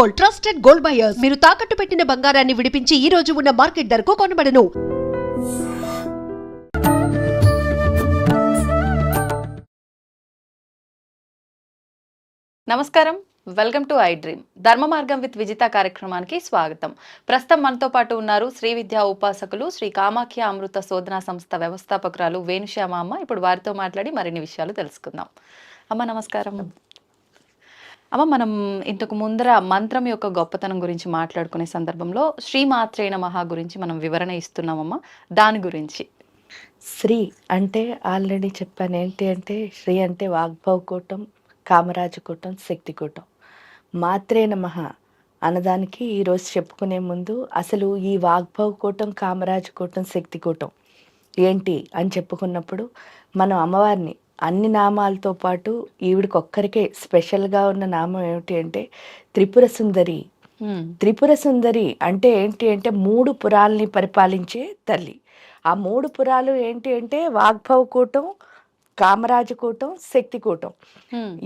Gold trusted gold buyers. మీరు తాకట్టు పెట్టిన బంగారాన్ని విడిపించి ఈ రోజు ఉన్న మార్కెట్ ధరకు కొనబడను. నమస్కారం. Welcome to I dream. ధర్మ మార్గం విత్ విజిత కార్యక్రమానికి స్వాగతం. ప్రస్తుతం మనతో పాటు ఉన్నారు శ్రీ విద్యా ఉపాసకులు శ్రీ కామాఖ్య అమృత శోధన సంస్థ వ్యవస్థాపకురాలు వేణుశ్యామ అమ్మ. ఇప్పుడు వారితో మాట్లాడి మరిన్ని విషయాలు తెలుసుకుందాం. అమ్మ నమస్కారం. అమ్మ మనం ఇంతకు ముందర మంత్రం యొక్క గొప్పతనం గురించి మాట్లాడుకునే సందర్భంలో శ్రీమాత్రేణ మహా గురించి మనం వివరణ ఇస్తున్నామమ్మ. దాని గురించి. శ్రీ అంటే ఆల్రెడీ చెప్పాను. ఏంటి అంటే శ్రీ అంటే వాగ్భవకూటం కామరాజకూటం శక్తికూటం మాత్రే మహా అన్నదానికి ఈరోజు చెప్పుకునే ముందు అసలు ఈ వాగ్భవకూటం కామరాజకూటం శక్తికూటం ఏంటి అని చెప్పుకున్నప్పుడు మనం అమ్మవారిని అన్ని నామాలతో పాటు ఈవిడికి ఒక్కరికే స్పెషల్గా ఉన్న నామం ఏమిటి అంటే త్రిపుర సుందరి. త్రిపుర సుందరి అంటే ఏంటి అంటే మూడు పురాల్ని పరిపాలించే తల్లి ఆ మూడు పురాలు ఏంటి అంటే వాగ్భవకూటం కామరాజకూటం శక్తికూటం.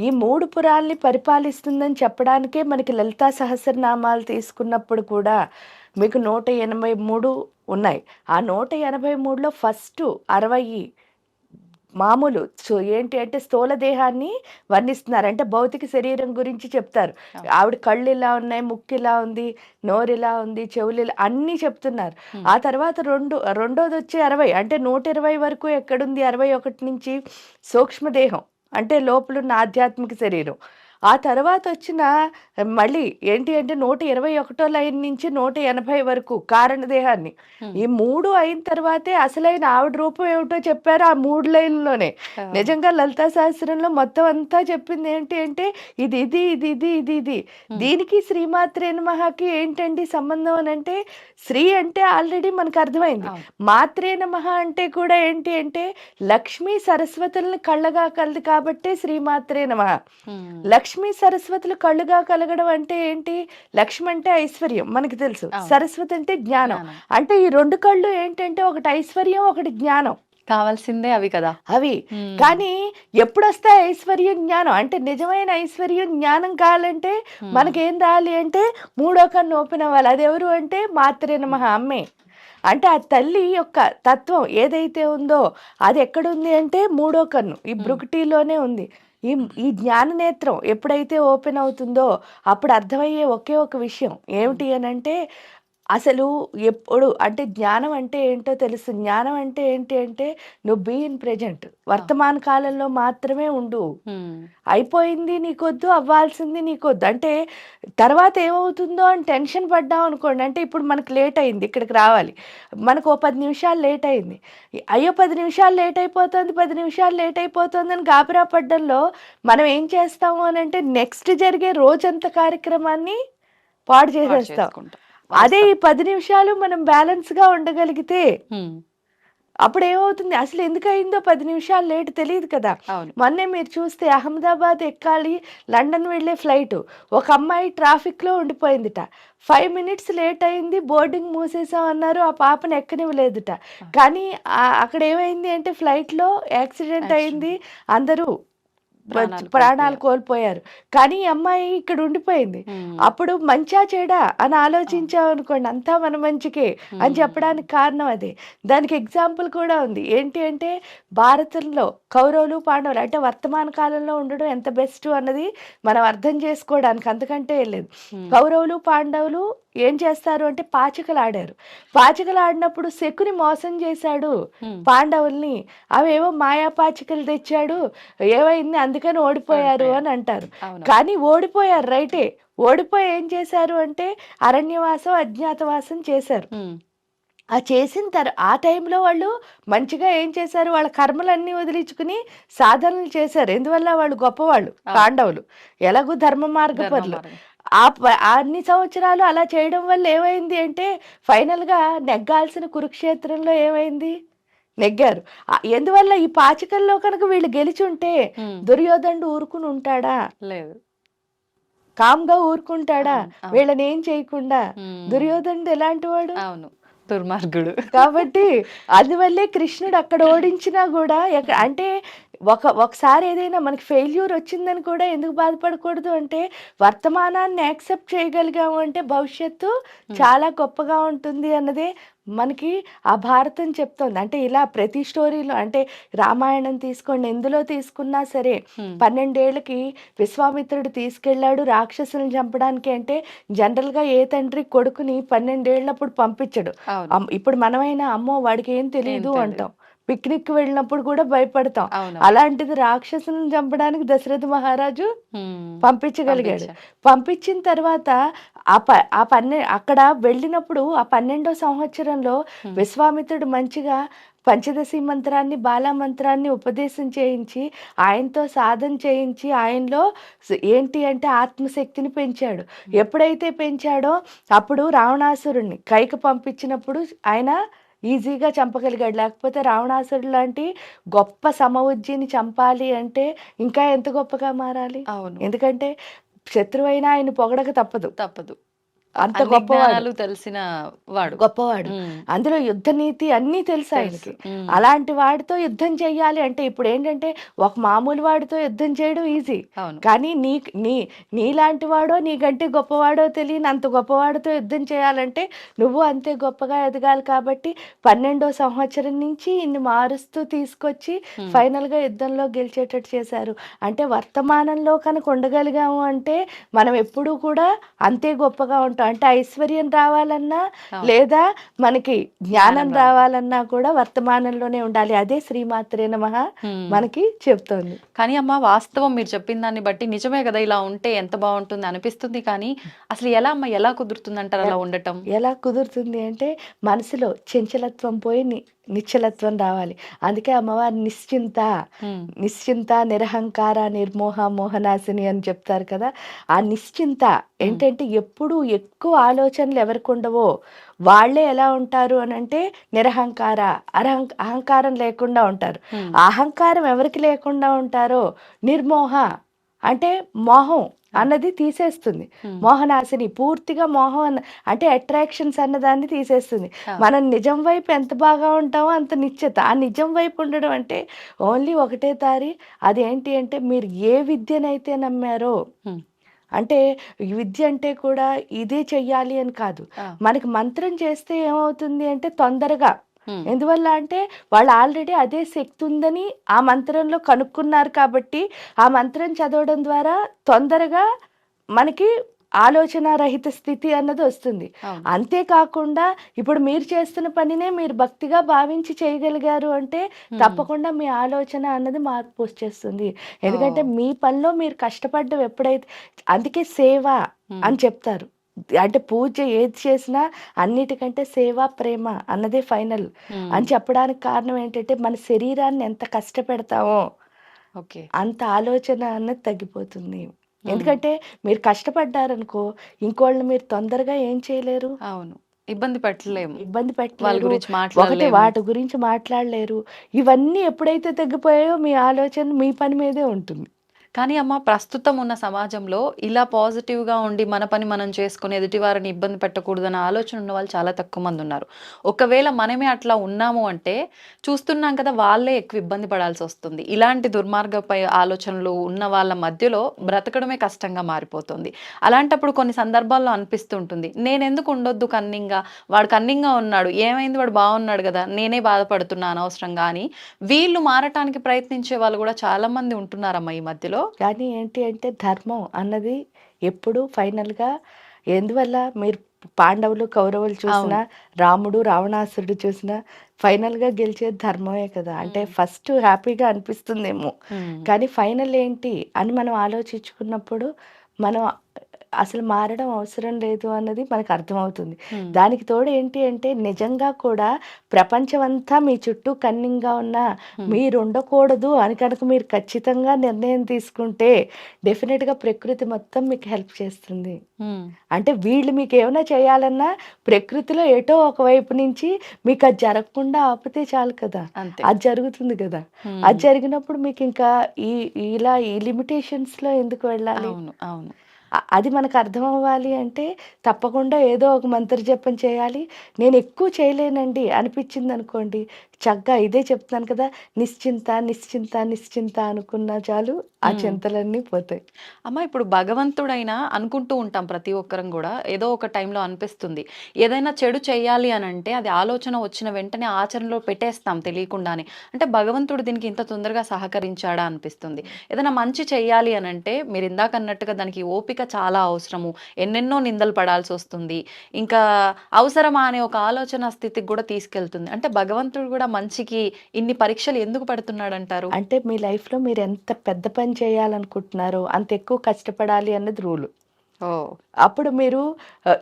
ఈ మూడు పురాల్ని పరిపాలిస్తుందని చెప్పడానికే మనకి లలితా సహస్రనామాలు తీసుకున్నప్పుడు కూడా మీకు నూట ఎనభై మూడు ఉన్నాయి ఆ నూట ఎనభై మూడులో ఫస్ట్ అరవై మామూలు సో ఏంటి అంటే స్థూల దేహాన్ని వర్ణిస్తున్నారు. అంటే భౌతిక శరీరం గురించి చెప్తారు. ఆవిడ కళ్ళు ఇలా ఉన్నాయి ముక్కు ఇలా ఉంది నోరు ఇలా ఉంది చెవులు ఇలా అన్నీ చెప్తున్నారు. ఆ తర్వాత రెండు రెండోది వచ్చి అరవై. అంటే నూట ఇరవై వరకు ఎక్కడుంది? అరవై ఒకటి నుంచి సూక్ష్మదేహం. అంటే లోపలున్న ఆధ్యాత్మిక శరీరం. ఆ తర్వాత వచ్చిన మళ్ళీ ఏంటి అంటే నూట ఇరవై ఒకటో లైన్ నుంచి నూట ఎనభై వరకు కారణదేహాన్ని. ఈ మూడు అయిన తర్వాతే అసలైన ఆవిడ రూపం ఏమిటో చెప్పారు ఆ మూడు లైన్లోనే. నిజంగా లలితా శాస్త్రంలో మొత్తం అంతా చెప్పింది ఏంటి అంటే ఇది ఇది ఇది ఇది ఇది ఇది. దీనికి శ్రీమాత్రే నమఃకి ఏంటండి సంబంధం అని అంటే శ్రీ అంటే ఆల్రెడీ మనకు అర్థమైంది అవును. మాత్రే నమః అంటే కూడా ఏంటి అంటే లక్ష్మీ సరస్వతులను కళ్ళగా కలదు కాబట్టే శ్రీమాత్రే నమః హ్మ్. లక్ష్మీ సరస్వతులు కళ్ళుగా కలగడం అంటే ఏంటి? లక్ష్మి అంటే ఐశ్వర్యం మనకి తెలుసు. సరస్వతి అంటే జ్ఞానం. అంటే ఈ రెండు కళ్ళు ఏంటంటే ఒకటి ఐశ్వర్యం ఒకటి జ్ఞానం. కావాల్సిందే అవి కదా. అవి. కానీ ఎప్పుడు వస్తాయి ఐశ్వర్యం జ్ఞానం? అంటే నిజమైన ఐశ్వర్యం జ్ఞానం కావాలంటే. మనకేం రావాలి అంటే మూడో కన్ను ఓపెన్ అవ్వాలి. అది ఎవరు అంటే మాత్రే నమః అమ్మే. అంటే ఆ తల్లి యొక్క తత్వం ఏదైతే ఉందో అది ఎక్కడుంది అంటే మూడో కన్ను. ఈ బ్రుకుటీలోనే ఉంది. ఈ ఈ జ్ఞాన నేత్రం ఎప్పుడైతే ఓపెన్ అవుతుందో అప్పుడు అర్థమయ్యే ఒకే ఒక విషయం ఏమిటి అని అంటే అసలు ఎప్పుడు అంటే జ్ఞానం అంటే ఏంటో తెలుసు. జ్ఞానం అంటే ఏంటి అంటే నువ్వు బీ ఇన్ ప్రజెంట్ వర్తమాన కాలంలో మాత్రమే ఉండు. అయిపోయింది నీకొద్దు అవ్వాల్సింది నీకొద్దు. అంటే తర్వాత ఏమవుతుందో అని టెన్షన్ పడ్డాం అనుకోండి. అంటే ఇప్పుడు మనకు లేట్ అయింది ఇక్కడికి రావాలి. మనకు ఓ పది నిమిషాలు లేట్ అయింది. అయ్యో పది నిమిషాలు లేట్ అయిపోతుంది పది నిమిషాలు లేట్ అయిపోతుంది అని గాబరా పడ్డంలో మనం ఏం చేస్తాము అని అంటే నెక్స్ట్ జరిగే రోజంత కార్యక్రమాన్ని పాడు చేసేస్తాం. అదే ఈ పది నిమిషాలు మనం బ్యాలెన్స్గా ఉండగలిగితే హ్మ్. అప్పుడు ఏమవుతుంది అసలు ఎందుకు అయిందో పది నిమిషాలు లేట్ తెలియదు కదా. మొన్నే మీరు చూస్తే అహ్మదాబాద్ ఎక్కాలి లండన్ వెళ్ళే ఫ్లైట్ ఒక అమ్మాయి ట్రాఫిక్లో ఉండిపోయిందిట. ఫైవ్ మినిట్స్ లేట్ అయింది బోర్డింగ్ మూసేసాం అన్నారు ఆ పాపను ఎక్కనివ్వలేదుట. కానీ అక్కడ ఏమైంది అంటే ఫ్లైట్లో యాక్సిడెంట్ అయింది అందరూ. ప్రాణాలు కోల్పోయారు కానీ ఈ అమ్మాయి ఇక్కడ ఉండిపోయింది. అప్పుడు మంచా చెడా అని ఆలోచించాం అనుకోండి అంతా మన మంచికే అని. చెప్పడానికి కారణం అదే దానికి ఎగ్జాంపుల్ కూడా ఉంది ఏంటి అంటే భారతంలో కౌరవులు పాండవులు అంటే వర్తమాన కాలంలో ఉండడం ఎంత బెస్ట్ అన్నది మనం అర్థం చేసుకోవడానికి అంతకంటే లేదు. కౌరవులు పాండవులు ఏం చేస్తారు అంటే పాచికలు ఆడారు పాచికలు ఆడినప్పుడు శకుని మోసం చేశాడు. పాండవుల్ని. అవేవో మాయా పాచికలు తెచ్చాడు. ఏమైంది అందుకని ఓడిపోయారు. అని అంటారు. కానీ ఓడిపోయారు రైటే. ఓడిపోయి ఏం చేశారు అంటే అరణ్యవాసం అజ్ఞాతవాసం చేశారు. ఆ చేసిన తర్ ఆ టైంలో వాళ్ళు మంచిగా ఏం చేశారు? వాళ్ళ కర్మలన్నీ వదిలించుకుని సాధనలు చేశారు. ఎందువల్ల? వాళ్ళు గొప్పవాళ్ళు. పాండవులు. ఎలాగూ ధర్మ మార్గపరులు. ఆ అన్ని సంవత్సరాలు అలా చేయడం వల్ల ఏమైంది అంటే ఫైనల్గా నెగ్గాల్సిన కురుక్షేత్రంలో ఏమైంది? నెగ్గారు. ఎందువల్ల ఈ పాచికల్లో కనుక వీళ్ళు గెలిచుంటే. దుర్యోధనుడు ఊరుకుని ఉంటాడా? లేదు. కామ్గా ఊరుకుంటాడా. వీళ్ళని ఏం చేయకుండా. దుర్యోధనుడు ఎలాంటి వాడు? అవును. దుర్మార్గుడు. కాబట్టి అందువల్లే కృష్ణుడు అక్కడ ఓడించినా కూడా అంటే ఒక ఒకసారి ఏదైనా మనకి ఫెయిల్యూర్ వచ్చిందని కూడా ఎందుకు బాధపడకూడదు అంటే వర్తమానాన్ని యాక్సెప్ట్ చేయగలిగాము అంటే భవిష్యత్తు చాలా గొప్పగా ఉంటుంది అన్నదే మనకి ఆ భారతం చెప్తోంది. అంటే ఇలా ప్రతి స్టోరీలో అంటే రామాయణం తీసుకోండి ఎందులో తీసుకున్నా సరే హ్మ్. పన్నెండేళ్ళకి విశ్వామిత్రుడు తీసుకెళ్ళాడు రాక్షసులను చంపడానికి అంటే జనరల్గా ఏ తండ్రి కొడుకుని పన్నెండేళ్ళప్పుడు పంపించడు. ఇప్పుడు మనమైనా అమ్మో వాడికి ఏం తెలియదు. అంటాం. పిక్నిక్ వెళ్ళినప్పుడు కూడా భయపడతాం అలాంటిది రాక్షసులను చంపడానికి దశరథ మహారాజు. పంపించగలిగాడు. పంపించిన తర్వాత ఆ ప ఆ పన్నె అక్కడ వెళ్ళినప్పుడు ఆ పన్నెండో సంవత్సరంలో. విశ్వామిత్రుడు మంచిగా పంచదశి మంత్రాన్ని బాలా మంత్రాన్ని ఉపదేశం చేయించి ఆయనతో సాధన చేయించి ఆయనలో ఏంటి అంటే ఆత్మశక్తిని పెంచాడు ఎప్పుడైతే పెంచాడో అప్పుడు రావణాసురుణ్ణి కైకి పంపించినప్పుడు ఆయన ఈజీగా చంపగలిగాడు. లేకపోతే రావణాసురుడు లాంటి గొప్ప సమవుజ్జిని చంపాలి అంటే ఇంకా ఎంత గొప్పగా మారాలి? అవును. ఎందుకంటే శత్రువైనా ఆయన పొగడక తప్పదు. తప్పదు. అంత గొప్పవాడు. తెలిసిన వాడు. గొప్పవాడు. అందులో యుద్ధ నీతి అన్నీ తెలుసు ఆయనకి. అలాంటి వాడితో యుద్ధం చెయ్యాలి అంటే ఇప్పుడు ఏంటంటే ఒక మామూలు వాడితో యుద్ధం చేయడం ఈజీ. కానీ నీ నీ నీలాంటి వాడో నీకంటే గొప్పవాడో తెలియని అంత గొప్పవాడితో యుద్ధం చేయాలంటే నువ్వు అంతే గొప్పగా ఎదగాలి కాబట్టి పన్నెండో సంవత్సరం నుంచి ఇన్ని మారుస్తూ తీసుకొచ్చి. ఫైనల్గా యుద్ధంలో గెలిచేటట్టు చేశారు. అంటే వర్తమానంలో కనుక ఉండగలిగాము అంటే మనం ఎప్పుడూ కూడా అంతే గొప్పగా ఉంటాం. అంటే ఐశ్వర్యం రావాలన్నా. లేదా మనకి జ్ఞానం రావాలన్నా కూడా వర్తమానంలోనే ఉండాలి అదే శ్రీమాత్రే నమః. మనకి చెప్తోంది కానీ అమ్మ వాస్తవం మీరు చెప్పిన దాన్ని బట్టి నిజమే కదా ఇలా ఉంటే ఎంత బాగుంటుంది అనిపిస్తుంది కానీ అసలు ఎలా అమ్మ ఎలా కుదురుతుంది అంటారు అలా ఉండటం ఎలా కుదురుతుంది అంటే మనసులో చంచలత్వం పోయి నిశ్చలత్వం రావాలి. అందుకే అమ్మవారు నిశ్చింత. నిశ్చింత నిరహంకార నిర్మోహ మోహనాశిని అని చెప్తారు కదా. ఆ నిశ్చింత ఏంటంటే ఎప్పుడు ఎక్కువ ఆలోచనలు ఎవరికి ఉండవో వాళ్ళే ఎలా ఉంటారు అని అంటే నిరహంకార అరహం అహంకారం లేకుండా ఉంటారు. అహంకారం ఎవరికి లేకుండా ఉంటారో నిర్మోహ అంటే మోహం అన్నది తీసేస్తుంది. మోహనాశిని పూర్తిగా మోహం అన్న అంటే అట్రాక్షన్స్ అన్నదాన్ని తీసేస్తుంది. మనం నిజం వైపు ఎంత బాగా ఉంటామో అంత నిశ్చిత ఆ నిజం వైపు ఉండడం అంటే ఓన్లీ ఒకటే దారి అదేంటి అంటే మీరు ఏ విద్యనైతే నమ్మారో. అంటే ఈ విద్య అంటే కూడా ఇదే చెయ్యాలి అని కాదు. మనకి మంత్రం చేస్తే ఏమవుతుంది అంటే తొందరగా. ఎందువల్ల అంటే వాళ్ళు ఆల్రెడీ అదే శక్తి ఉందని ఆ మంత్రంలో కనుక్కున్నారు కాబట్టి ఆ మంత్రం చదవడం ద్వారా తొందరగా మనకి ఆలోచన రహిత స్థితి అన్నది వస్తుంది. అంతేకాకుండా ఇప్పుడు మీరు చేస్తున్న పనినే మీరు భక్తిగా భావించి చేయగలిగారు అంటే హ్మ్. తప్పకుండా మీ ఆలోచన అన్నది మార్పు వచ్చేస్తుంది ఎందుకంటే ఓ. మీ పనిలో మీరు కష్టపడ్డం ఎప్పుడైతే అందుకే సేవ హ్మ్. అని చెప్తారు అంటే పూజ ఏది చేసినా అన్నిటికంటే సేవ ప్రేమ అన్నదే ఫైనల్. అని చెప్పడానికి కారణం ఏంటంటే మన శరీరాన్ని ఎంత కష్టపెడతామో ఓకే. అంత ఆలోచన అన్నది తగ్గిపోతుంది. ఎందుకంటే మీరు కష్టపడ్డారనుకో ఇంకోళ్ళని మీరు తొందరగా ఏం చేయలేరు. అవును. ఇబ్బంది పెట్టలేము. ఇబ్బంది వాళ్ళ పెట్టలేరు గురించి ఒకటి వాటి గురించి మాట్లాడలేరు. ఇవన్నీ ఎప్పుడైతే తగ్గిపోయాయో మీ ఆలోచన మీ పని మీదే ఉంటుంది. కానీ అమ్మ ప్రస్తుతం ఉన్న సమాజంలో ఇలా పాజిటివ్గా ఉండి మన పని మనం చేసుకుని ఎదుటి వారిని ఇబ్బంది పెట్టకూడదన్న ఆలోచన ఉన్న వాళ్ళు చాలా తక్కువ మంది ఉన్నారు. ఒకవేళ మనమే అట్లా ఉన్నాము అంటే చూస్తున్నాం కదా వాళ్ళే ఎక్కువ ఇబ్బంది పడాల్సి వస్తుంది. ఇలాంటి దుర్మార్గపై ఆలోచనలు ఉన్న వాళ్ళ మధ్యలో బ్రతకడమే కష్టంగా మారిపోతుంది. అలాంటప్పుడు కొన్ని సందర్భాల్లో అనిపిస్తుంటుంది నేను ఎందుకు ఉండొద్దు కన్నింగా? వాడు కన్నింగా ఉన్నాడు. ఏమైంది? వాడు బాగున్నాడు కదా. నేనే బాధపడుతున్నా అనవసరంగా అని. వీళ్ళు మారటానికి ప్రయత్నించే వాళ్ళు కూడా చాలామంది ఉంటున్నారమ్మ ఈ మధ్యలో. కానీ ఏంటి అంటే ధర్మం అన్నది ఎప్పుడు ఫైనల్గా ఎందువల్ల మీరు పాండవులు కౌరవులు చూసినా రాముడు రావణాసురుడు చూసినా ఫైనల్గా గెలిచేది ధర్మమే కదా. అంటే. ఫస్ట్ హ్యాపీగా అనిపిస్తుందేమో. కానీ ఫైనల్ ఏంటి అని మనం ఆలోచించుకున్నప్పుడు మనం అసలు మారడం అవసరం లేదు అన్నది మనకు అర్థమవుతుంది. దానికి తోడు ఏంటి అంటే నిజంగా కూడా ప్రపంచమంతా మీ చుట్టూ కన్నింగా ఉన్న. మీరు ఉండకూడదు అని కనుక మీరు ఖచ్చితంగా నిర్ణయం తీసుకుంటే డెఫినెట్గా ప్రకృతి మొత్తం మీకు హెల్ప్ చేస్తుంది. అంటే వీళ్ళు మీకు ఏమైనా చేయాలన్నా ప్రకృతిలో ఎటో ఒకవైపు నుంచి మీకు అది జరగకుండా ఆపితే చాలు కదా అది జరుగుతుంది కదా. అది జరిగినప్పుడు మీకు ఇంకా ఈ ఇలా ఈ లిమిటేషన్స్లో ఎందుకు వెళ్ళాలి అవును అవును అది మనకు అర్థం అవ్వాలి అంటే తప్పకుండా ఏదో ఒక మంత్ర జపం చేయాలి. నేను ఎక్కువ చేయలేనండి అనిపించింది అనుకోండి చక్కగా ఇదే చెప్తున్నాను కదా నిశ్చింత నిశ్చింత నిశ్చింత అనుకున్నా చాలు ఆ. చింతలన్నీ పోతాయి. అమ్మ ఇప్పుడు భగవంతుడైనా అనుకుంటూ ఉంటాం ప్రతి ఒక్కరం కూడా ఏదో ఒక టైంలో అనిపిస్తుంది. ఏదైనా చెడు చేయాలి అని అంటే అది ఆలోచన వచ్చిన వెంటనే ఆచరణలో పెట్టేస్తాం తెలియకుండానే. అంటే భగవంతుడు దీనికి ఇంత తొందరగా సహకరించాడా అనిపిస్తుంది. ఏదైనా మంచి చేయాలి అని అంటే మీరు ఇందాక అన్నట్టుగా దానికి ఓపిక చాలా అవసరము. ఎన్నెన్నో నిందలు పడాల్సి వస్తుంది. ఇంకా అవసరమా అనే ఒక ఆలోచన స్థితికి కూడా తీసుకెళ్తుంది. అంటే భగవంతుడు కూడా మంచికి ఇన్ని పరీక్షలు ఎందుకు పడుతున్నాడు అంటారు అంటే మీ లైఫ్లో మీరు ఎంత పెద్ద పని చేయాలనుకుంటున్నారో అంత ఎక్కువ కష్టపడాలి అన్నది రూలు. ఓ. అప్పుడు మీరు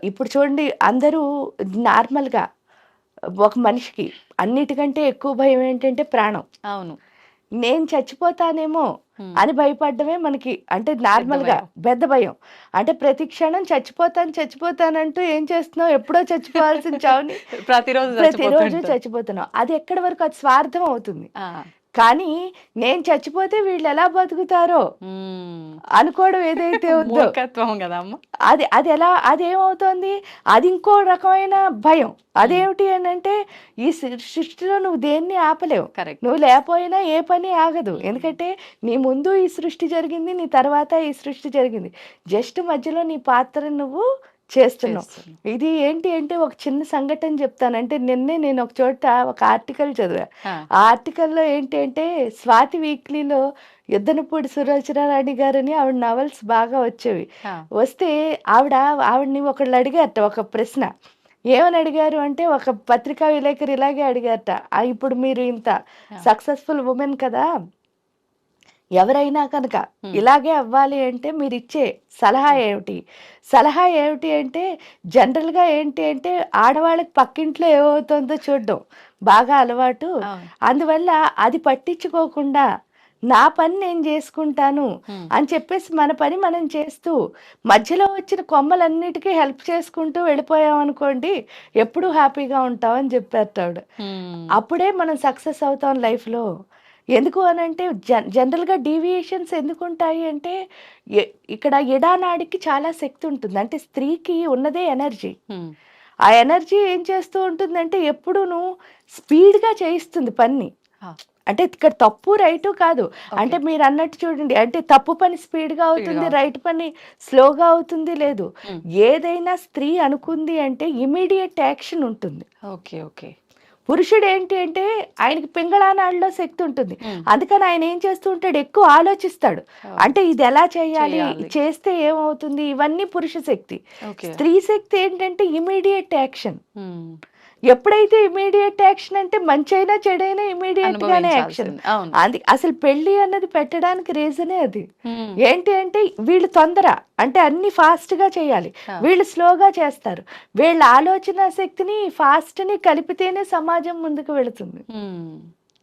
ఇప్పుడు చూడండి అందరూ నార్మల్గా ఒక మనిషికి అన్నిటికంటే ఎక్కువ భయం ఏంటంటే ప్రాణం. అవును. నేను చచ్చిపోతానేమో. అని భయపడడమే మనకి అంటే నార్మల్గా భయం. పెద్ద భయం అంటే ప్రతి క్షణం చచ్చిపోతాను చచ్చిపోతానంటూ ఏం చేస్తున్నావు ఎప్పుడో చచ్చిపోవాల్సిన చావుని ప్రతిరోజు ప్రతిరోజు. చచ్చిపోతున్నావు అది ఎక్కడి వరకు అది స్వార్థం అవుతుంది కానీ నేను చచ్చిపోతే వీళ్ళు ఎలా బతుకుతారో. అనుకోవడం ఏదైతే ఉందో. కదా అది అది ఎలా అది ఏమవుతోంది అది ఇంకో రకమైన భయం. అదేమిటి అని అంటే ఈ సృష్టిలో నువ్వు దేన్ని ఆపలేవు. కరెక్ట్. నువ్వు లేకపోయినా ఏ పని ఆగదు. ఎందుకంటే నీ ముందు ఈ సృష్టి జరిగింది నీ తర్వాత ఈ సృష్టి జరిగింది. జస్ట్ మధ్యలో నీ పాత్ర నువ్వు చేస్తున్నావు. ఇది ఏంటి అంటే ఒక చిన్న సంఘటన చెప్తాను అంటే నిన్నే నేను ఒక చోట ఒక ఆర్టికల్ చదివా. ఆ. ఆర్టికల్లో ఏంటి అంటే స్వాతి వీక్లీలో యుద్ధనపూడి సులోచనారాణి గారని ఆవిడ నవల్స్ బాగా వచ్చేవి. వస్తే ఆవిడ ఆవిడని ఒకళ్ళు అడిగారట ఒక ప్రశ్న. ఏమని అడిగారు అంటే ఒక పత్రికా విలేకరు ఇలాగే అడిగారట. "ఆ, ఇప్పుడు మీరు ఇంత సక్సెస్ఫుల్ ఉమెన్ కదా ఎవరైనా కనుక. ఇలాగే అవ్వాలి అంటే మీరు ఇచ్చే సలహా ఏమిటి? సలహా ఏమిటి అంటే జనరల్గా ఏంటి అంటే ఆడవాళ్ళకి పక్కింట్లో ఏమవుతుందో చూడడం. బాగా అలవాటు. అందువల్ల అది పట్టించుకోకుండా నా పని నేను చేసుకుంటాను అని చెప్పేసి మన పని మనం చేస్తూ మధ్యలో వచ్చిన కొమ్మలన్నిటికీ హెల్ప్ చేసుకుంటూ వెళ్ళిపోయాం అనుకోండి ఎప్పుడూ హ్యాపీగా ఉంటాం అని చెప్పారు ఆవిడ అప్పుడే మనం సక్సెస్ అవుతాం లైఫ్లో. ఎందుకు అని అంటే జన్ జనరల్గా డీవియేషన్స్ ఎందుకు ఉంటాయి అంటే ఇక్కడ ఎడానాడికి చాలా శక్తి ఉంటుంది. అంటే స్త్రీకి ఉన్నదే ఎనర్జీ. ఆ ఎనర్జీ ఏం చేస్తూ ఉంటుందంటే ఎప్పుడూను స్పీడ్గా చేయిస్తుంది పని. అంటే ఇక్కడ తప్పు రైటు కాదు. అంటే మీరు అన్నట్టు చూడండి అంటే తప్పు పని స్పీడ్గా అవుతుంది. రైట్ పని స్లోగా అవుతుంది లేదు. ఏదైనా స్త్రీ అనుకుంది అంటే ఇమీడియట్ యాక్షన్ ఉంటుంది. Okay okay. పురుషుడు ఏంటి అంటే ఆయనకి పింగళానాడులో శక్తి ఉంటుంది. అందుకని ఆయన ఏం చేస్తూ ఉంటాడు ఎక్కువ ఆలోచిస్తాడు. అంటే ఇది ఎలా చేయాలి. చేస్తే ఏమవుతుంది? ఇవన్నీ పురుష శక్తి. స్త్రీ శక్తి ఏంటంటే ఇమీడియట్ యాక్షన్. ఎప్పుడైతే ఇమీడియట్ యాక్షన్ అంటే మంచి అయినా చెడైనా ఇమీడియట్ గానే యాక్షన్ అది అసలు పెళ్ళి అన్నది పెట్టడానికి రీజనే అది. ఏంటి అంటే వీళ్ళు తొందర అంటే అన్ని ఫాస్ట్గా చేయాలి. వీళ్ళు స్లోగా చేస్తారు. వీళ్ళ ఆలోచన శక్తిని ఫాస్ట్ని కలిపితేనే సమాజం ముందుకు వెళుతుంది.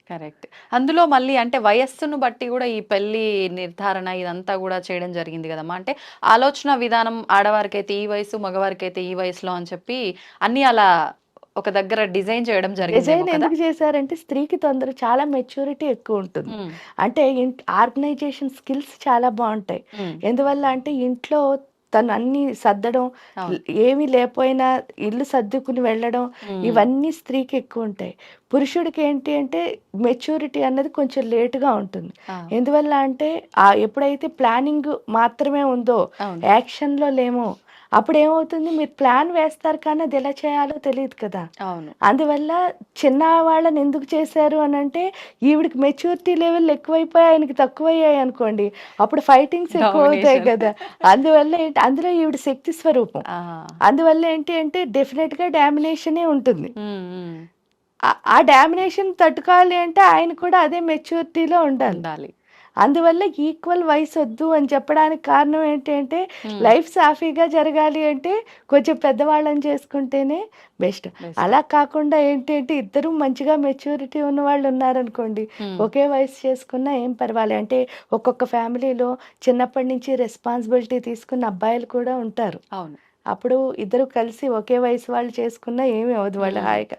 కరెక్ట్. అందులో మళ్ళీ అంటే వయస్సును బట్టి కూడా ఈ పెళ్ళి నిర్ధారణ ఇదంతా కూడా చేయడం జరిగింది కదమ్మా. అంటే ఆలోచన విధానం ఆడవారికైతే ఈ వయసు మగవారికైతే ఈ వయసులో అని చెప్పి అన్ని అలా ఒక దగ్గర డిజైన్ చేయడం జరిగింది డిజైన్ ఎందుకు చేశారంటే స్త్రీకి తొందర చాలా మెచ్యూరిటీ ఎక్కువ ఉంటుంది. అంటే ఆర్గనైజేషన్ స్కిల్స్ చాలా బాగుంటాయి. ఎందువల్ల అంటే ఇంట్లో తను అన్ని సర్దడం. ఏమీ లేకపోయినా ఇల్లు సర్దుకుని వెళ్ళడం ఇవన్నీ స్త్రీకి ఎక్కువ ఉంటాయి. పురుషుడికి ఏంటి అంటే మెచ్యూరిటీ అన్నది కొంచెం లేటుగా ఉంటుంది. ఎందువల్ల అంటే ఆ ఎప్పుడైతే ప్లానింగ్ మాత్రమే ఉందో యాక్షన్లో లేమో అప్పుడు ఏమవుతుంది మీరు ప్లాన్ వేస్తారు కానీ అది ఎలా చేయాలో తెలియదు కదా. అవును. అందువల్ల చిన్న వాళ్ళని ఎందుకు చేశారు అని అంటే ఈవిడికి మెచ్యూరిటీ లెవెల్ ఎక్కువైపోయి ఆయనకి తక్కువయ్యాయి అనుకోండి అప్పుడు ఫైటింగ్స్ ఎక్కువ అవుతాయి. కదా. అందువల్ల ఏంటి? అందులో ఈవిడ శక్తి స్వరూపం. అందువల్ల ఏంటి అంటే డెఫినెట్గా డామినేషనే ఉంటుంది. ఆ- డామినేషన్ తట్టుకోవాలి అంటే ఆయన కూడా అదే మెచ్యూరిటీలో ఉండాలి. అందువల్ల ఈక్వల్ వయసు వద్దు అని చెప్పడానికి కారణం ఏంటి అంటే ఉమ్. లైఫ్ సాఫీగా జరగాలి అంటే కొంచెం పెద్దవాళ్ళని చేసుకుంటేనే బెస్ట్. అలా కాకుండా ఏంటి అంటే ఇద్దరు మంచిగా మెచ్యూరిటీ ఉన్న వాళ్ళు ఉన్నారనుకోండి. ఒకే వయసు చేసుకున్నా ఏం పర్వాలేదు అంటే ఒక్కొక్క ఫ్యామిలీలో చిన్నప్పటి నుంచి రెస్పాన్సిబిలిటీ తీసుకున్న అబ్బాయిలు కూడా ఉంటారు అవును అప్పుడు ఇద్దరు కలిసి ఒకే వయసు వాళ్ళు చేసుకున్నా ఏమీ అవదు వాళ్ళు. హాయిగా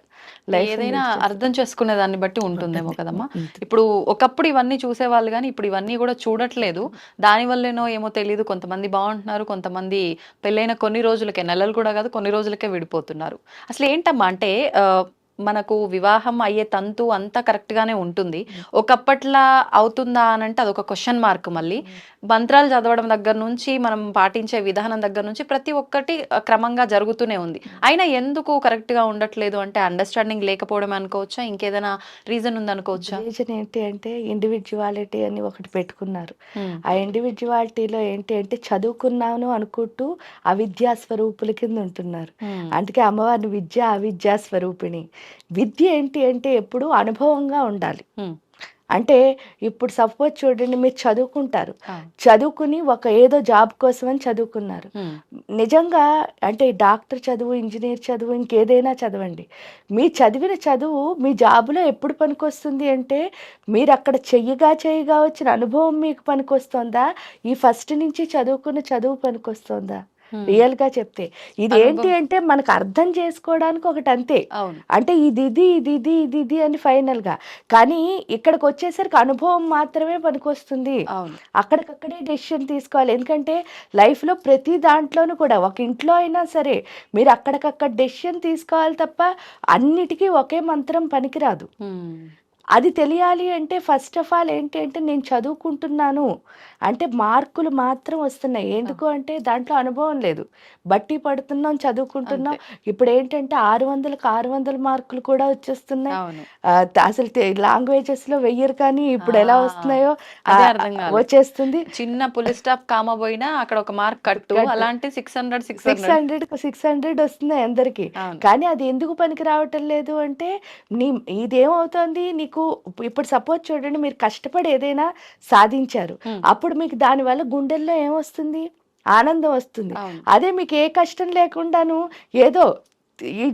ఏదైనా అర్థం చేసుకునే దాన్ని బట్టి ఉంటుందేమో కదమ్మా. ఇప్పుడు ఒకప్పుడు ఇవన్నీ చూసేవాళ్ళు కానీ ఇప్పుడు ఇవన్నీ కూడా చూడట్లేదు. దాని వల్లేనో ఏమో తెలియదు కొంతమంది బాగుంటున్నారు కొంతమంది పెళ్ళైన కొన్ని రోజులకే నెలలు కూడా కాదు కొన్ని రోజులకే విడిపోతున్నారు. అసలు ఏంటమ్మా అంటే మనకు వివాహం అయ్యే తంతు అంతా కరెక్ట్ గానే ఉంటుంది. ఒకప్పట్లా అవుతుందా అని అంటే అదొక క్వశ్చన్ మార్క్ మళ్ళీ. మంత్రాలు చదవడం దగ్గర నుంచి మనం పాటించే విధానం దగ్గర నుంచి ప్రతి ఒక్కటి క్రమంగా జరుగుతూనే ఉంది. అయినా ఎందుకు కరెక్ట్గా ఉండట్లేదు అంటే అండర్స్టాండింగ్ లేకపోవడం అనుకోవచ్చా? ఇంకేదైనా రీజన్ ఉంది అనుకోవచ్చా రీజన్ ఏంటి అంటే ఇండివిజువాలిటీ అని ఒకటి పెట్టుకున్నారు. ఆ ఇండివిజువాలిటీలో ఏంటి అంటే చదువుకున్నాను అనుకుంటూ అవిద్యా స్వరూపుల కింద ఉంటున్నారు. అందుకే అమ్మవారిని విద్య అవిద్యా స్వరూపిణి విద్య ఏంటి అంటే ఎప్పుడు అనుభవంగా ఉండాలి. అంటే ఇప్పుడు సపోజ్ చూడండి మీరు చదువుకుంటారు. చదువుకుని ఒక ఏదో జాబ్ కోసం అని చదువుకున్నారు నిజంగా అంటే డాక్టర్ చదువు ఇంజనీర్ చదువు ఇంకేదైనా చదవండి. మీ చదివిన చదువు మీ జాబులో ఎప్పుడు పనికొస్తుంది అంటే మీరు అక్కడ చెయ్యగా చెయ్యగా వచ్చిన అనుభవం మీకు పనికొస్తుందా? ఈ ఫస్ట్ నుంచి చదువుకున్న చదువు పనికొస్తుందా? ఉమ్, రియల్గా చెప్తే. ఇది ఏంటి. అంటే మనకు అర్థం చేసుకోవడానికి ఒకటి అంతే అంటే ఇది ఇది ఇది ఇది ఇది ఇది అని ఫైనల్గా. కానీ ఇక్కడికి వచ్చేసరికి అనుభవం మాత్రమే పనికొస్తుంది. అక్కడికక్కడే డెసిషన్ తీసుకోవాలి. ఎందుకంటే లైఫ్లో ప్రతి దాంట్లోనూ కూడా ఒక ఇంట్లో అయినా సరే మీరు అక్కడికక్కడ డెసిషన్ తీసుకోవాలి తప్ప అన్నిటికీ ఒకే మంత్రం పనికిరాదు. అది తెలియాలి అంటే ఫస్ట్ ఆఫ్ ఆల్ ఏంటి అంటే నేను చదువుకుంటున్నాను. అంటే మార్కులు మాత్రం వస్తున్నాయి. ఎందుకు అంటే దాంట్లో అనుభవం లేదు. బట్టి పడుతున్నాం చదువుకుంటున్నాం. ఇప్పుడు ఏంటంటే ఆరు వందలకు ఆరు వందల మార్కులు కూడా వచ్చేస్తున్నాయి. అసలు లాంగ్వేజెస్లో వెయ్యరు కానీ ఇప్పుడు ఎలా వస్తున్నాయో. వచ్చేస్తుంది. చిన్న పులి స్టాప్ కామ పోయినా అక్కడ ఒక మార్క్ కట్టు. అలాంటి six hundred six six hundred six hundred వస్తున్నాయి అందరికి. కానీ అది ఎందుకు పనికి రావటం లేదు అంటే నీ ఇదేమవుతోంది? నీకు ఇప్పుడు సపోజ్ చూడండి మీరు కష్టపడి ఏదైనా సాధించారు. ఉమ్, అప్పుడు మీకు దానివల్ల గుండెల్లో ఏమొస్తుంది? ఆనందం వస్తుంది. అదే మీకు ఏ కష్టం లేకుండాను ఏదో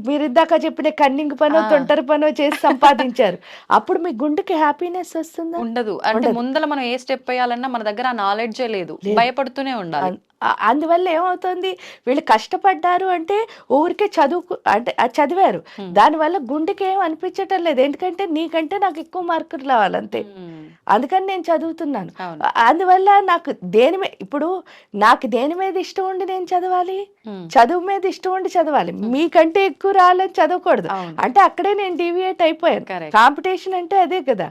మీరు ఇందాక చెప్పిన కన్నింగ్ పనో. తొంటరి పనో చేసి సంపాదించారు. అప్పుడు మీ గుండెకి హ్యాపీనెస్ వస్తుందా? ఉండదు. అంటే. ముందల మనం ఏ స్టెప్ వేయాలన్నా మన దగ్గర ఆ నాలెడ్జే లేదు. భయపడుతూనే ఉండాలి. అందువల్ల ఏమవుతుంది? వీళ్ళు కష్టపడ్డారు అంటే ఊరికే చదువుకు అంటే చదివారు. దానివల్ల గుండెకి ఏం అనిపించటం లేదు. ఎందుకంటే నీకంటే నాకు ఎక్కువ మార్కులు రావాలంతే అందుకని నేను చదువుతున్నాను. అందువల్ల నాకు దేని మీద ఇప్పుడు నాకు దేని మీద ఇష్టం ఉండి నేను చదవాలి? చదువు మీద ఇష్టం ఉండి చదవాలి. మీకంటే ఎక్కువ రావాలని చదవకూడదు. అంటే అక్కడే నేను డీవియేట్ అయిపోయాను. కాంపిటీషన్ అంటే అదే కదా.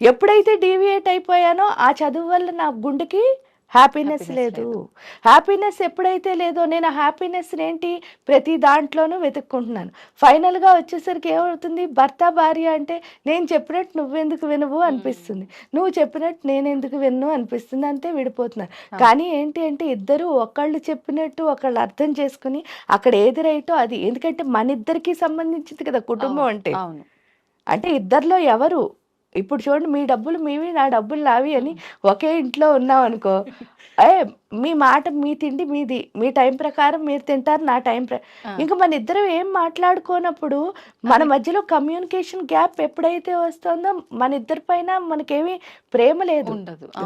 ఎప్పుడైతే డీవియేట్ అయిపోయానో ఆ చదువు వల్ల నా గుండెకి హ్యాపీనెస్ లేదు. హ్యాపీనెస్ ఎప్పుడైతే లేదో నేను హ్యాపీనెస్ ఏంటి ప్రతి దాంట్లోనూ వెతుక్కుంటున్నాను. ఫైనల్గా వచ్చేసరికి ఏమవుతుంది? భర్త భార్య అంటే నేను చెప్పినట్టు నువ్వెందుకు వినవు అనిపిస్తుంది. నువ్వు చెప్పినట్టు నేను ఎందుకు విన్ను అనిపిస్తుంది అంతే విడిపోతున్నారు. అవును. కానీ ఏంటి అంటే ఇద్దరు ఒకళ్ళు చెప్పినట్టు ఒకళ్ళు అర్థం చేసుకుని అక్కడ ఏది రైటో అది. ఎందుకంటే మన ఇద్దరికి సంబంధించింది కదా కుటుంబం అంటే. అంటే ఇద్దరిలో ఎవరు? ఇప్పుడు చూడండి మీ డబ్బులు మీవి నా డబ్బులు నావి అని ఒకే ఇంట్లో ఉన్నాం అనుకో ఏ మీ మాట మీ తిండి మీది మీ టైం ప్రకారం మీరు తింటారు నా టైం ఇంకా మన ఇద్దరం ఏం మాట్లాడుకోనప్పుడు మన మధ్యలో కమ్యూనికేషన్ గ్యాప్ ఎప్పుడైతే వస్తుందో మన ఇద్దరి పైన మనకేమీ ప్రేమ లేదు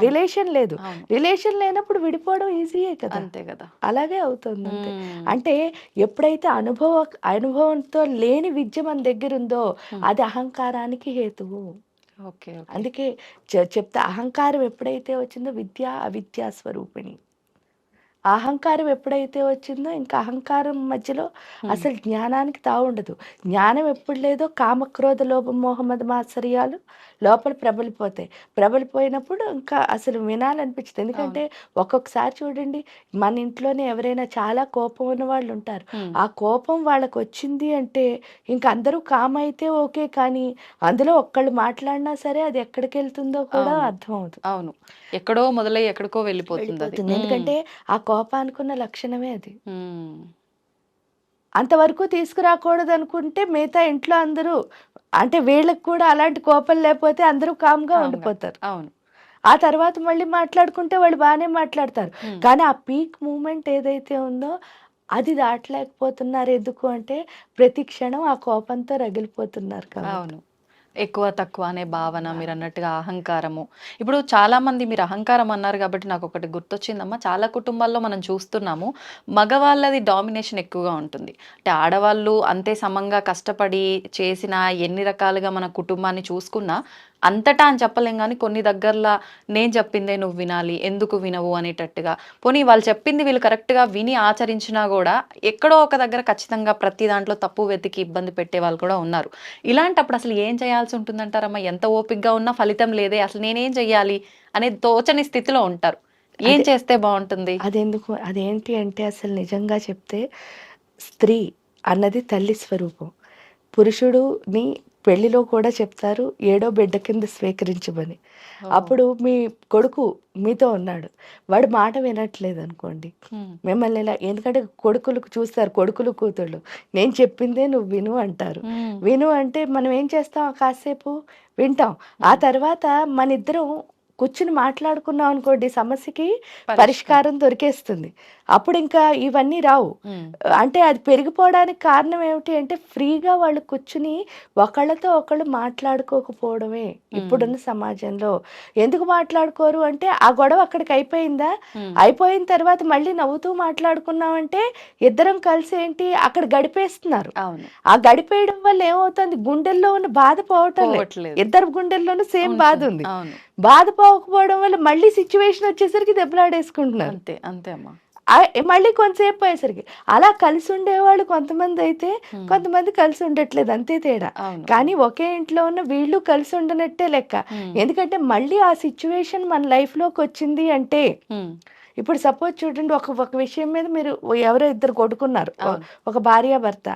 రిలేషన్ లేదు. రిలేషన్ లేనప్పుడు విడిపోవడం ఈజీయే కదా. అంతే కదా. అలాగే అవుతుంది అంతే. అంటే ఎప్పుడైతే అనుభవ అనుభవంతో లేని విద్య మన దగ్గర ఉందో. అది అహంకారానికి హేతువు. అందుకే చె- చెప్తా అహంకారం ఎప్పుడైతే వచ్చిందో విద్య అవిద్యా స్వరూపిణి. అహంకారం ఎప్పుడైతే వచ్చిందో ఇంకా అహంకారం మధ్యలో అసలు జ్ఞానానికి తావు ఉండదు. జ్ఞానం ఎప్పుడు లేదో కామక్రోధ లోభ మోహమ్మద్ మాత్సర్యాలు లోపల ప్రబలిపోతాయి. ప్రబలిపోయినప్పుడు ఇంకా అసలు వినాలనిపించదు. ఎందుకంటే ఒక్కొక్కసారి చూడండి మన ఇంట్లోనే ఎవరైనా చాలా కోపం ఉన్న వాళ్ళు ఉంటారు. ఆ కోపం వాళ్ళకి వచ్చింది అంటే ఇంక అందరూ కామ్ అయితే ఓకే కానీ అందులో ఒక్కళ్ళు మాట్లాడినా సరే అది ఎక్కడికి వెళ్తుందో కూడా. అర్థం అవుతుంది అవును. ఎక్కడో మొదలై ఎక్కడికో వెళ్ళిపోతుంది ఎందుకంటే ఆ కోపానికి ఉన్న లక్షణమే అది. అంతవరకు తీసుకురాకూడదు అనుకుంటే మిగతా ఇంట్లో అందరూ అంటే వీళ్ళకి కూడా అలాంటి కోపం లేకపోతే అందరూ కామ్గా. ఉండిపోతారు. అవును. ఆ తర్వాత మళ్ళీ మాట్లాడుకుంటే వాళ్ళు బాగానే మాట్లాడతారు. కానీ ఆ పీక్ మూమెంట్ ఏదైతే ఉందో అది దాటలేకపోతున్నారు ఎందుకు అంటే ప్రతి క్షణం ఆ కోపంతో రగిలిపోతున్నారు అవును. ఎక్కువ తక్కువ అనే భావన మీరు అన్నట్టుగా అహంకారము. ఇప్పుడు చాలా మంది మీరు అహంకారం అన్నారు కాబట్టి నాకు ఒకటి గుర్తొచ్చిందమ్మా. చాలా కుటుంబాల్లో మనం చూస్తున్నాము మగవాళ్ళది డామినేషన్ ఎక్కువగా ఉంటుంది. అంటే ఆడవాళ్ళు అంతే సమంగా కష్టపడి చేసిన ఎన్ని రకాలుగా మన కుటుంబాన్ని చూసుకున్నా అంతటా అని చెప్పలేం కానీ కొన్ని దగ్గరలా నేను చెప్పిందే నువ్వు వినాలి ఎందుకు వినవు అనేటట్టుగా. పోనీ వాళ్ళు చెప్పింది వీళ్ళు కరెక్ట్గా విని ఆచరించినా కూడా ఎక్కడో ఒక దగ్గర ఖచ్చితంగా ప్రతి దాంట్లో తప్పు వెతికి ఇబ్బంది పెట్టే వాళ్ళు కూడా ఉన్నారు. ఇలాంటప్పుడు అసలు ఏం చేయాల్సి ఉంటుందంటారమ్మా? ఎంత ఓపికగా ఉన్నా ఫలితం లేదే అసలు నేనేం చెయ్యాలి అనేది తోచని స్థితిలో ఉంటారు. ఏం చేస్తే బాగుంటుంది? అదెందుకు అదేంటి అంటే అసలు నిజంగా చెప్తే స్త్రీ అన్నది తల్లి స్వరూపం. పురుషుడుని పెళ్ళిలో కూడా చెప్తారు ఏడో బిడ్డ కింద స్వీకరించమని. అప్పుడు మీ కొడుకు మీతో ఉన్నాడు. వాడు మాట వినట్లేదు అనుకోండి. మిమ్మల్ని ఇలా ఎందుకంటే కొడుకులకు చూస్తారు కొడుకులు కూతుళ్ళు. నేను చెప్పిందే నువ్వు విను అంటారు. విను అంటే మనం ఏం చేస్తాం? కాసేపు వింటాం. ఆ తర్వాత మన ఇద్దరం కూర్చుని మాట్లాడుకున్నాం అనుకోండి సమస్యకి పరిష్కారం. దొరికేస్తుంది. అప్పుడు ఇంకా ఇవన్నీ రావు. అంటే అది పెరిగిపోవడానికి కారణం ఏమిటి అంటే ఫ్రీగా వాళ్ళు కూర్చుని ఒకళ్ళతో ఒకళ్ళు మాట్లాడుకోకపోవడమే ఇప్పుడున్న సమాజంలో. ఎందుకు మాట్లాడుకోరు అంటే ఆ గొడవ అక్కడికి అయిపోయిందా? అయిపోయిన తర్వాత mళ్ళీ నవ్వుతూ మాట్లాడుకున్నామంటే ఇద్దరం కలిసి ఏంటి అక్కడ గడిపేస్తున్నారు. ఆ గడిపేయడం వల్ల ఏమవుతుంది? గుండెల్లో ఉన్న బాధ పోవటం. ఇద్దరు గుండెల్లోనూ సేమ్ బాధ ఉంది. అవును బాధ పోకపోవడం వల్ల మళ్ళీ సిచ్యువేషన్ వచ్చేసరికి దెబ్బలాడేసుకుంటున్నారు అంతే అంతే అమ్మా. మళ్ళీ కొంతసేపు అయ్యేసరికి. అలా కలిసి ఉండేవాళ్ళు కొంతమంది అయితే. కొంతమంది కలిసి ఉండట్లేదు అంతే తేడా. కానీ ఒకే ఇంట్లో ఉన్న వీళ్ళు కలిసి ఉండనట్టే లెక్క. ఎందుకంటే మళ్ళీ ఆ సిచ్యువేషన్ మన లైఫ్లోకి వచ్చింది అంటే ఇప్పుడు సపోజ్ చూడండి ఒక ఒక విషయం మీద మీరు ఎవరో ఇద్దరు కొట్టుకున్నారు అవును. ఒక భార్య భర్త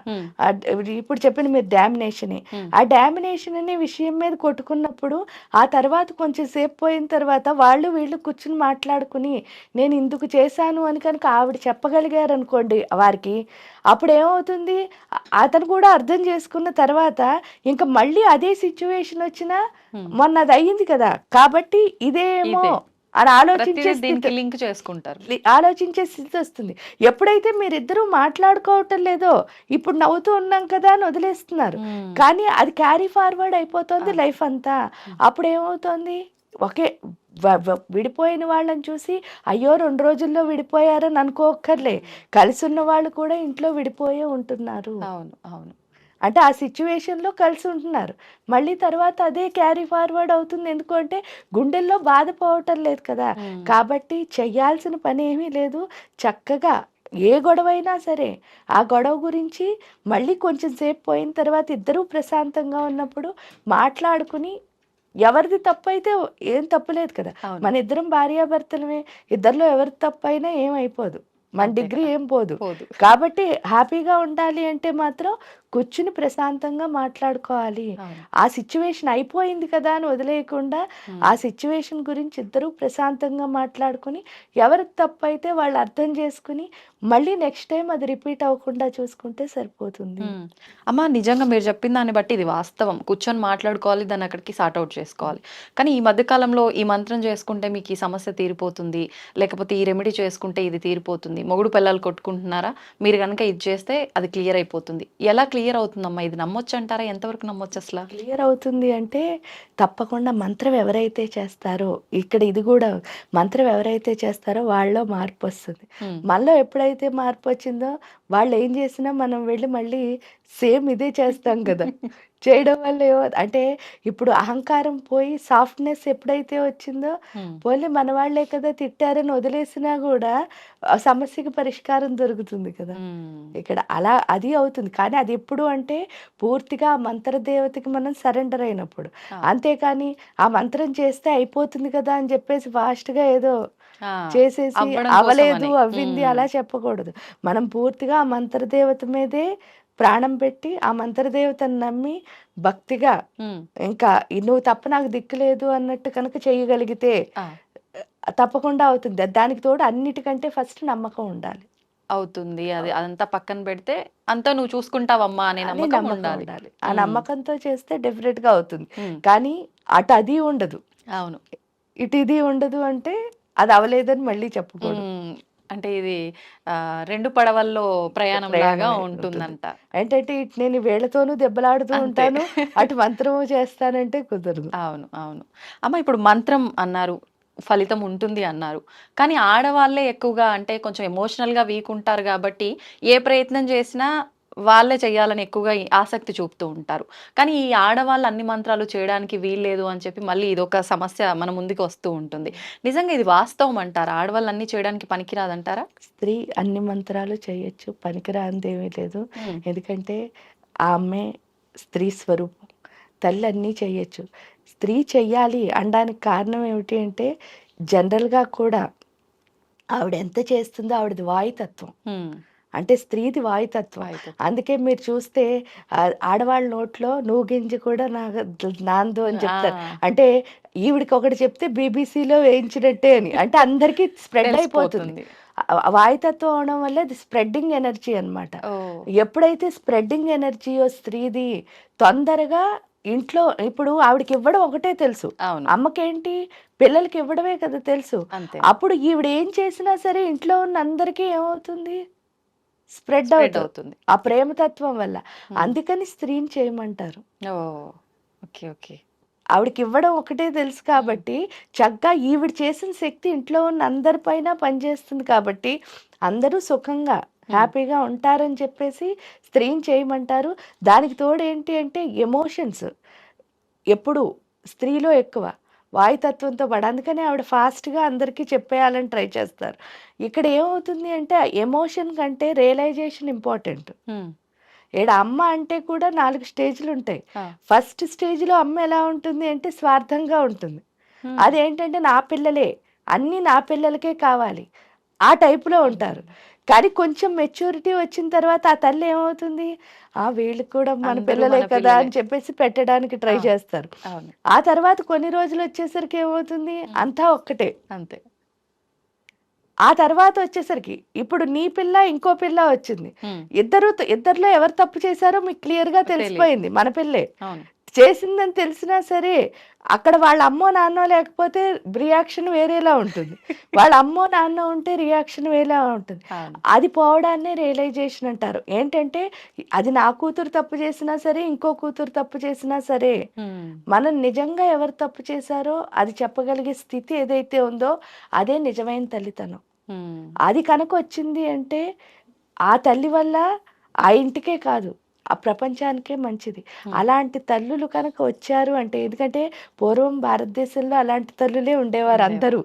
ఇప్పుడు చెప్పండి మీరు డామినేషనే. ఆ డామినేషన్ అనే విషయం మీద కొట్టుకున్నప్పుడు ఆ తర్వాత కొంచెం సేపు పోయిన తర్వాత వాళ్ళు వీళ్ళు కూర్చుని మాట్లాడుకుని నేను ఇందుకు చేశాను అని కనుక ఆవిడ చెప్పగలిగారు అనుకోండి వారికి అప్పుడు ఏమవుతుంది అతను కూడా అర్థం చేసుకున్న తర్వాత ఇంకా మళ్ళీ అదే సిచ్యువేషన్ వచ్చినా. మొన్న అది అయ్యింది కదా. కాబట్టి ఇదేమో ఇదే. అని ఆలోచించే దీనికి లింక్ చేసుకుంటారు. ఆలోచించే స్థితి వస్తుంది. ఎప్పుడైతే మీరిద్దరూ మాట్లాడుకోవటం లేదో ఇప్పుడు నవ్వుతూ ఉన్నాం కదా అని వదిలేస్తున్నారు. కానీ అది క్యారీ ఫార్వర్డ్ అయిపోతుంది. లైఫ్ అంతా. అప్పుడు ఏమవుతుంది ఒకే విడిపోయిన వాళ్ళని చూసి అయ్యో రెండు రోజుల్లో విడిపోయారని అనుకోక్కర్లే. కలిసి ఉన్న వాళ్ళు కూడా ఇంట్లో విడిపోయే ఉంటున్నారు. అవును అవును. అంటే ఆ situation లో కలిసి ఉంటున్నారు. మళ్ళీ తర్వాత అదే క్యారీ ఫార్వర్డ్ అవుతుంది. ఎందుకంటే గుండెల్లో బాధపోవటం లేదు కదా. కాబట్టి చెయ్యాల్సిన పని ఏమీ లేదు. చక్కగా ఏ గొడవ అయినా సరే ఆ గొడవ గురించి మళ్ళీ కొంచెం సేపు పోయిన తర్వాత ఇద్దరూ ప్రశాంతంగా ఉన్నప్పుడు మాట్లాడుకుని ఎవరిది తప్పు అయితే ఏం తప్పులేదు కదా. అవును. మన ఇద్దరం భార్యాభర్తలమే. ఇద్దరిలో ఎవరి తప్పు అయినా ఏం అయిపోదు. మన డిగ్రీ కదా. ఏం పోదు. కాబట్టి హ్యాపీగా ఉండాలి అంటే మాత్రం కూర్చుని ప్రశాంతంగా మాట్లాడుకోవాలి. ఆ సిచ్యువేషన్ అయిపోయింది కదా అని వదిలేయకుండా ఆ సిచ్యువేషన్ గురించి ఇద్దరూ ప్రశాంతంగా మాట్లాడుకుని ఎవరికి తప్పు అయితే వాళ్ళు అర్థం చేసుకుని మళ్ళీ నెక్స్ట్ టైం అది రిపీట్ అవ్వకుండా చూసుకుంటే సరిపోతుంది. అమ్మ నిజంగా మీరు చెప్పిన దాన్ని బట్టి ఇది వాస్తవం. కూర్చొని మాట్లాడుకోవాలి దాన్ని అక్కడికి సార్ట్ అవుట్ చేసుకోవాలి. కానీ ఈ మధ్య కాలంలో ఈ మంత్రం చేసుకుంటే మీకు ఈ సమస్య తీరిపోతుంది. లేకపోతే ఈ రెమెడీ చేసుకుంటే ఇది తీరిపోతుంది. మొగుడు పిల్లలు కొట్టుకుంటున్నారా? మీరు కనుక ఇది చేస్తే అది క్లియర్ అయిపోతుంది. ఎలా క్లియర్ అవుతుందమ్మా? ఇది నమ్మొచ్చు అంటారా ఎంతవరకు నమ్మొచ్చు అసలు? క్లియర్ అవుతుంది అంటే తప్పకుండా మంత్రం ఎవరైతే చేస్తారో ఇక్కడ ఇది కూడా మంత్రం ఎవరైతే చేస్తారో వాళ్ళలో మార్పు వస్తుంది. మనలో ఎప్పుడైతే మార్పు వచ్చిందో వాళ్ళు ఏం చేసినా మనం వెళ్ళి మళ్ళీ సేమ్ ఇదే చేస్తాం కదా. చేయడం వల్ల ఏమో అంటే ఇప్పుడు అహంకారం పోయి సాఫ్ట్నెస్ ఎప్పుడైతే వచ్చిందో పోలే మన వాళ్ళే కదా తిట్టారని వదిలేసినా కూడా సమస్యకి పరిష్కారం దొరుకుతుంది కదా. ఇక్కడ అలా అది అవుతుంది. కానీ అది ఎప్పుడు అంటే పూర్తిగా ఆ మంత్రదేవతకి మనం సరెండర్ అయినప్పుడు. అంతేకాని ఆ మంత్రం చేస్తే అయిపోతుంది కదా అని చెప్పేసి fast గా ఏదో చేసేసి అవలేదు. అవ్వింది. అలా చెప్పకూడదు. మనం పూర్తిగా ఆ మంత్రదేవత మీదే ప్రాణం పెట్టి ఆ మంత్రదేవతను నమ్మి భక్తిగా ఇంకా నువ్వు తప్ప నాకు దిక్కు లేదు అన్నట్టు కనుక చేయగలిగితే తప్పకుండా అవుతుంది. దానికి తోడు అన్నిటికంటే ఫస్ట్ నమ్మకం ఉండాలి. అవుతుంది. అది అదంతా పక్కన పెడితే అంతా నువ్వు చూసుకుంటావమ్మా అనే నమ్మకం ఉండాలి. ఆ. నమ్మకంతో చేస్తే డెఫినెట్గా అవుతుంది కానీ అటు అది ఉండదు. అవును. ఇటు ఇది ఉండదు అంటే అది అవలేదని మళ్ళీ చెప్పకూడదు ఉమ్, అంటే ఇది ఆ, రెండు పడవల్లో ప్రయాణం లాగా ఉంటుందంట. ఏంటంటే ఇటు నేను వేళతోనూ దెబ్బలాడుతూ. ఉంటాను అటు మంత్రము చేస్తానంటే కుదరదు. అవును అవును. అమ్మ ఇప్పుడు మంత్రం అన్నారు ఫలితం ఉంటుంది అన్నారు. కానీ ఆడవాళ్ళే ఎక్కువగా అంటే కొంచెం ఎమోషనల్గా వీక్ ఉంటారు కాబట్టి ఏ ప్రయత్నం చేసినా వాళ్ళే చేయాలని ఎక్కువగా ఆసక్తి చూపుతూ ఉంటారు. కానీ ఈ ఆడవాళ్ళు అన్ని మంత్రాలు చేయడానికి వీల్లేదు అని చెప్పి మళ్ళీ ఇది ఒక సమస్య మన ముందుకు వస్తూ ఉంటుంది. నిజంగా ఇది వాస్తవం అంటారా? ఆడవాళ్ళు అన్ని చేయడానికి పనికిరాదంటారా? స్త్రీ అన్ని మంత్రాలు చేయొచ్చు పనికిరాంది ఏమీ లేదు. ఎందుకంటే ఆమె స్త్రీ స్వరూపం తల్లి అన్నీ చేయొచ్చు. స్త్రీ చెయ్యాలి అనడానికి కారణం ఏమిటి అంటే జనరల్గా కూడా ఆవిడ ఎంత చేస్తుందో ఆవిడది వాయుతత్వం. అంటే స్త్రీది వాయుతత్వం. అందుకే మీరు చూస్తే ఆడవాళ్ళ నోట్లో నువ్వు గింజ కూడా నా నాందు అని చెప్తారు. అంటే ఈవిడికి ఒకటి చెప్తే బీబీసీలో వేయించినట్టే అని. అంటే అందరికీ స్ప్రెడ్ అయిపోతుంది. వాయుతత్వం అవడం వల్ల అది స్ప్రెడ్డింగ్ ఎనర్జీ అన్నమాట. ఓ. ఎప్పుడైతే స్ప్రెడ్డింగ్ ఎనర్జీయో స్త్రీది తొందరగా ఇంట్లో ఇప్పుడు ఆవిడకి ఇవ్వడం ఒకటే తెలుసు. అమ్మకేంటి? పిల్లలకి ఇవ్వడమే కదా తెలుసు. అప్పుడు ఈవిడ ఏం చేసినా సరే ఇంట్లో ఉన్న అందరికీ ఏమవుతుంది? స్ప్రెడ్ Spread అవుతుంది. ఆ ప్రేమతత్వం వల్ల. Hmm. అందుకని స్త్రీని చేయమంటారు. Okay okay. ఆవిడకి ఇవ్వడం ఒకటే తెలుసు కాబట్టి చక్కగా ఈవిడ చేసిన శక్తి ఇంట్లో ఉన్న అందరిపైన పనిచేస్తుంది కాబట్టి అందరూ సుఖంగా హ్యాపీగా ఉంటారని చెప్పేసి స్త్రీని చేయమంటారు. దానికి తోడు ఏంటి అంటే ఎమోషన్స్. ఎప్పుడు స్త్రీలో ఎక్కువ. వాయుతత్వంతో పడి అందుకని ఆవిడ ఫాస్ట్గా అందరికీ చెప్పేయాలని ట్రై చేస్తారు. ఇక్కడ ఏమవుతుంది అంటే ఎమోషన్ కంటే రియలైజేషన్ ఇంపార్టెంట్. ఈడ అమ్మ అంటే కూడా నాలుగు స్టేజ్లు ఉంటాయి. ఫస్ట్ స్టేజ్లో అమ్మ ఎలా ఉంటుంది అంటే స్వార్థంగా ఉంటుంది. అదేంటంటే నా పిల్లలే అన్నీ నా పిల్లలకే కావాలి. ఆ టైపులో ఉంటారు. కానీ కొంచెం మెచ్యూరిటీ వచ్చిన తర్వాత ఆ తల్లి ఏమవుతుంది? ఆ వీళ్ళకి కూడా మన పిల్లలే కదా అని. చెప్పేసి పెట్టడానికి ట్రై. చేస్తారు. ఆ తర్వాత కొన్ని రోజులు వచ్చేసరికి ఏమవుతుంది? అంతా ఒక్కటే. అంతే. ఆ తర్వాత వచ్చేసరికి ఇప్పుడు నీ పిల్ల ఇంకో పిల్ల వచ్చింది. ఇద్దరు ఇద్దరిలో ఎవరు తప్పు చేశారో మీకు క్లియర్గా. తెలిసిపోయింది మన పిల్లే చేసిందని తెలిసినా సరే అక్కడ వాళ్ళ అమ్మో నాన్నో లేకపోతే రియాక్షన్ వేరేలా ఉంటుంది. వాళ్ళ అమ్మో నాన్న ఉంటే రియాక్షన్ వేరేలా ఉంటుంది. అది పోవడాన్నే రియలైజేషన్ అంటారు. ఏంటంటే అది నా కూతురు తప్పు చేసినా సరే ఇంకో కూతురు తప్పు చేసినా సరే. మనం నిజంగా ఎవరు తప్పు చేశారో అది చెప్పగలిగే స్థితి ఏదైతే ఉందో అదే నిజమైన తల్లితనం. అది కనుక వచ్చింది అంటే ఆ తల్లి వల్ల ఆ ఇంటికే కాదు ఆ ప్రపంచానికే మంచిది. అలాంటి తల్లులు కనుక వచ్చారు అంటే ఎందుకంటే పూర్వం భారతదేశంలో అలాంటి తల్లులే ఉండేవారు. అందరూ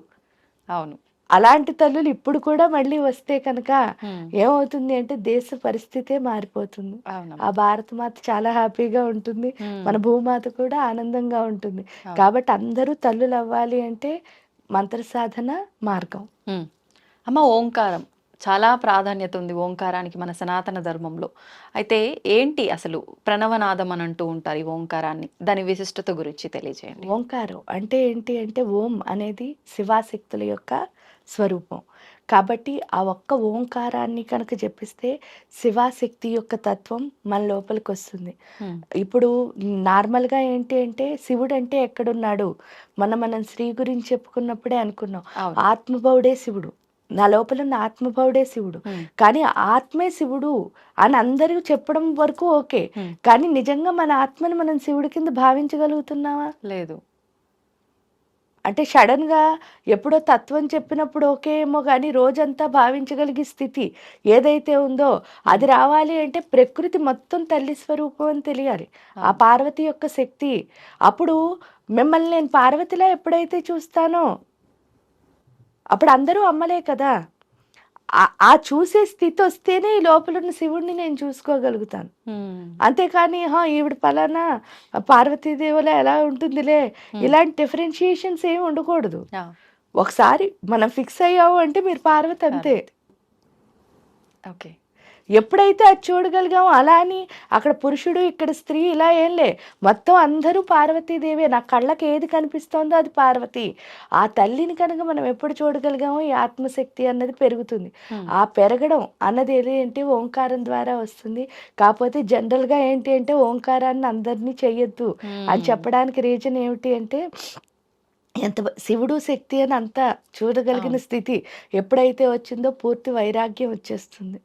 అవును అలాంటి తల్లులు ఇప్పుడు కూడా మళ్ళీ వస్తే కనుక. ఏమవుతుంది అంటే దేశ పరిస్థితే మారిపోతుంది. ఆ భారత మాత చాలా హ్యాపీగా ఉంటుంది. మన భూమాత కూడా ఆనందంగా ఉంటుంది. కాబట్టి అందరూ తల్లులు అవ్వాలి అంటే మంత్ర సాధన మార్గం. అమ్మ ఓంకారం చాలా ప్రాధాన్యత ఉంది ఓంకారానికి మన సనాతన ధర్మంలో. అయితే ఏంటి అసలు ప్రణవనాదం అని అంటూ ఉంటారు ఈ ఓంకారాన్ని? దాని విశిష్టత గురించి తెలియజేయండి. ఓంకారం అంటే ఏంటి అంటే ఓం అనేది శివాశక్తుల యొక్క స్వరూపం. కాబట్టి ఆ ఒక్క ఓంకారాన్ని కనుక చెప్పిస్తే శివాశక్తి యొక్క తత్వం మన లోపలికి వస్తుంది. ఇప్పుడు నార్మల్గా ఏంటి అంటే శివుడు అంటే ఎక్కడున్నాడు? మనం మనం శ్రీ గురించి చెప్పుకున్నప్పుడే అనుకున్నాం. ఆత్మభౌడే శివుడు. నా లోపల ఉన్న ఆత్మభౌడే శివుడు. కానీ ఆత్మే శివుడు అని అందరూ చెప్పడం వరకు ఓకే. కానీ నిజంగా మన ఆత్మని మనం శివుడి కింద భావించగలుగుతున్నావా లేదు అంటే సడన్గా ఎప్పుడో తత్వం చెప్పినప్పుడు ఓకే ఏమో కానీ రోజంతా భావించగలిగే స్థితి ఏదైతే ఉందో అది రావాలి అంటే ప్రకృతి మొత్తం తల్లి స్వరూపం అని తెలియాలి ఆ. పార్వతి యొక్క శక్తి అప్పుడు మిమ్మల్ని నేను పార్వతిలా ఎప్పుడైతే చూస్తానో అప్పుడు అందరూ అమ్మలే కదా. ఆ- చూసే స్థితి వస్తేనే ఈ లోపల ఉన్న శివుడిని నేను చూసుకోగలుగుతాను. అంతేకాని హా ఈవిడ పలానా పార్వతీదేవులా ఎలా ఉంటుందిలే. ఇలాంటి డిఫరెన్షియేషన్స్ ఏమి ఉండకూడదు. ఒకసారి మనం ఫిక్స్ అయ్యాము అంటే మీరు పార్వతి అంతే. ఓకే. ఎప్పుడైతే అది చూడగలిగామో అలా అని అక్కడ పురుషుడు ఇక్కడ స్త్రీ ఇలా ఏం లే. మొత్తం అందరూ పార్వతీదేవే. నా కళ్ళకి ఏది కనిపిస్తోందో అది పార్వతి. ఆ తల్లిని కనుక మనం ఎప్పుడు చూడగలిగామో ఈ ఆత్మశక్తి అన్నది పెరుగుతుంది. ఆ పెరగడం అన్నది ఏంటి ఓంకారం ద్వారా వస్తుంది. కాకపోతే జనరల్గా ఏంటి అంటే ఓంకారాన్ని అందరినీ చెయ్యొద్దు. అని. చెప్పడానికి రీజన్ ఏమిటి అంటే ఎంత శివుడు శక్తి అని అంతా చూడగలిగిన. స్థితి ఎప్పుడైతే వచ్చిందో పూర్తి వైరాగ్యం వచ్చేస్తుంది.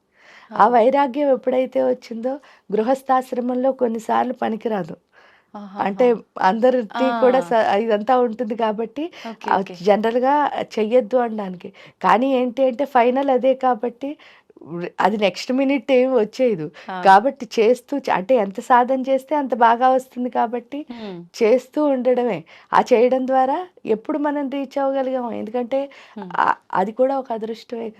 ఆ. వైరాగ్యం ఎప్పుడైతే వచ్చిందో గృహస్థాశ్రమంలో కొన్నిసార్లు పనికిరాదు. అంటే అందరికీ. కూడా ఇదంతా ఉంటుంది కాబట్టి ఓకే. జనరల్గా చెయ్యొద్దు అనడానికి కానీ ఏంటి అంటే ఫైనల్ అదే కాబట్టి అది నెక్స్ట్ మినిట్ ఏమి వచ్చేది. కాబట్టి చేస్తూ అంటే ఎంత సాధన చేస్తే అంత బాగా వస్తుంది కాబట్టి చేస్తూ ఉండడమే ఆ చేయడం ద్వారా ఎప్పుడు మనం రీచ్ అవ్వగలిగాం ఎందుకంటే అది కూడా ఒక అదృష్టమే కదా